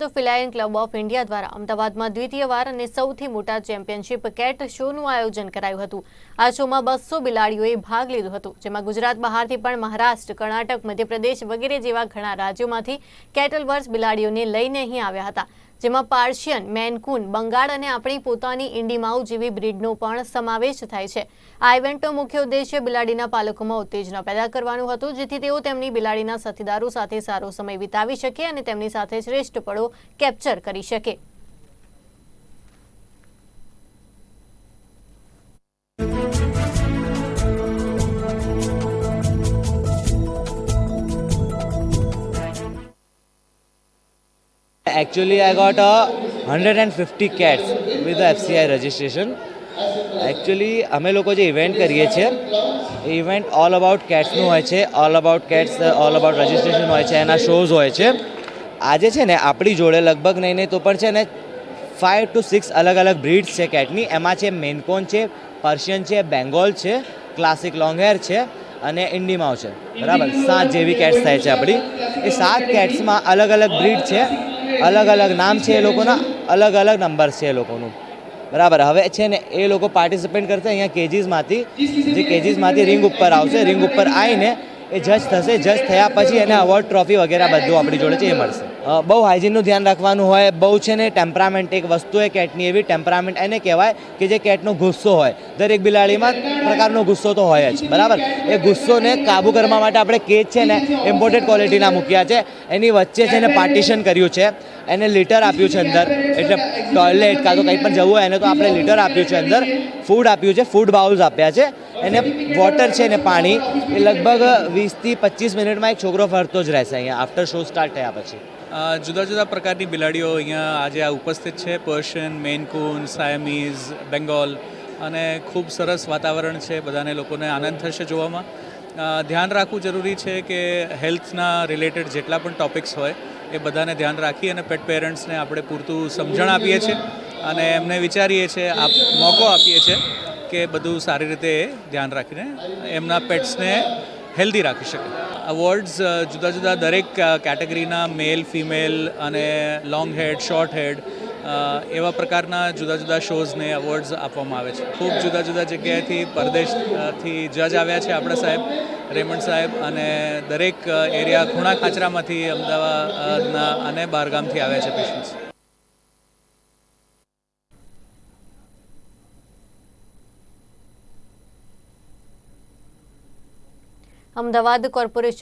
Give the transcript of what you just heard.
તો ફિલાયન club of India દ્વારા અમદાવાદમાં દ્વિતીય વાર અને સૌથી મોટા ચેમ્પિયનશિપ કેટ શોનું આયોજન કરાયું હતું. આ શોમાં બસો બિલાડીઓએ ભાગ લીધો હતો, જેમાં ગુજરાત બહારથી પણ મહારાષ્ટ્ર, કર્ણાટક, મધ્યપ્રદેશ વગેરે જેવા ઘણા રાજ્યોમાંથી કેટલ વર્ષ બિલાડીઓને લઈને અહીં આવ્યા હતા. જેમાં પાર્શિયન, મેનકૂન, બંગાળ અને આપણી પોતાની ઇન્ડીમાઉ જેવી બ્રીડનો પણ સમાવેશ થાય છે. આ ઇવેન્ટનો મુખ્ય ઉદ્દેશ્ય બિલાડીના પાલકોમાં ઉત્તેજના પેદા કરવાનું હતું, જેથી તેઓ તેમની બિલાડીના સાથીદારો સાથે સારો સમય વિતાવી શકે અને તેમની સાથે શ્રેષ્ઠ પળો કેપ્ચર કરી શકે. Actually, I got a 150 cats with the FCI registration. Actually અમે લોકો જે ઇવેન્ટ કરીએ છીએ ઇવેન્ટ ઓલ અબાઉટ કેટ્સનું હોય છે all about cats all about registration હોય છે એના શોઝ હોય છે. આજે છે ને આપણી જોડે લગભગ નહીં નહીં તો પણ છે ને ફાઇવ ટુ સિક્સ અલગ અલગ બ્રીડ્સ છે કેટની એમાં છે મેનકોન છે પર્શિયન છે બેંગોલ છે ક્લાસિક લોંગહેર છે અને ઇન્ડીમાઉ છે. બરાબર? સાત જેવી કેટ્સ થાય છે આપણી. એ સાત કેટ્સમાં અલગ અલગ બ્રીડ છે. અલગ અલગ નામ છે એ લોકોના અલગ અલગ નંબર છે એ લોકોનું. બરાબર, હવે છે ને એ લોકો પાર્ટિસિપેટ કરશે અહીંયા કેજીસમાંથી, જે કેજીસમાંથી રિંગ ઉપર આવશે રિંગ ઉપર આવીને એ જજ થશે જજ થયા પછી એને અવોર્ડ ટ્રોફી વગેરે બધું આપણી જોડે છે, એ મળશે. બહુ હાઇજીનનું ધ્યાન રાખવાનું હોય, બહુ છે ને ટેમ્પરામેન્ટ એક વસ્તુ એ કેટની એવી ટેમ્પરામેન્ટ એને કહેવાય કે જે કેટનો ગુસ્સો હોય. દરેક બિલાડીમાં પ્રકારનો ગુસ્સો તો હોય જ, બરાબર? એ ગુસ્સોને કાબૂ કરવા માટે આપણે કેજ છે ને ઇમ્પોર્ટેડ ક્વોલિટીના મૂક્યા છે. એની વચ્ચે છે ને પાર્ટિશન કર્યું છે. એને લીટર આપ્યું છે અંદર. એટલે ટોયલેટ કાં તો કંઈ પણ જવું હોય એને તો આપણે લીટર આપ્યું છે અંદર. ફૂડ આપ્યું છે ફૂડ બાઉલ્સ આપ્યા છે. એને વોટર છે ને પાણી. એ લગભગ વીસથી પચીસ મિનિટમાં એક છોકરો ફરતો જ રહેશે અહીંયા આફ્ટર શો સ્ટાર્ટ થયા પછી. જુદા જુદા પ્રકારની બિલાડીઓ અહીંયા આજે આ ઉપસ્થિત છે. પર્શિયન મેનકૂન સાયમીઝ બેંગોલ અને ખૂબ સરસ વાતાવરણ છે. બધાને લોકોને આનંદ થશે જોવામાં. ધ્યાન રાખવું જરૂરી છે કે હેલ્થના રિલેટેડ જેટલા પણ ટોપિક્સ હોય એ બધાને ધ્યાન રાખી અને પેટ પેરેન્ટ્સને આપણે પૂરતું સમજણ આપીએ છીએ અને એમને વિચારીએ છીએ, આપ મોકો આપીએ છીએ કે બધું સારી રીતે ધ્યાન રાખીને એમના પેટ્સને હેલ્ધી રાખી શકે. અવોર્ડ્સ જુદા જુદા દરેક કેટેગરીના મેલ ફિમેલ અને લોંગ હેડ શોર્ટ હેડ એવા પ્રકારના જુદા જુદા શોઝને અવોર્ડ્સ આપવામાં આવે છે. ખૂબ જુદા જુદા જગ્યાએથી પરદેશથી જજ આવ્યા છે આપણા સાહેબ રેમન્ડ સાહેબ અને દરેક એરિયા ખૂણા ખાચરામાંથી અમદાવાદના અને બહારગામથી આવ્યા છે પેશન્ટ્સ અમદાવાદ કોર્પોરેશન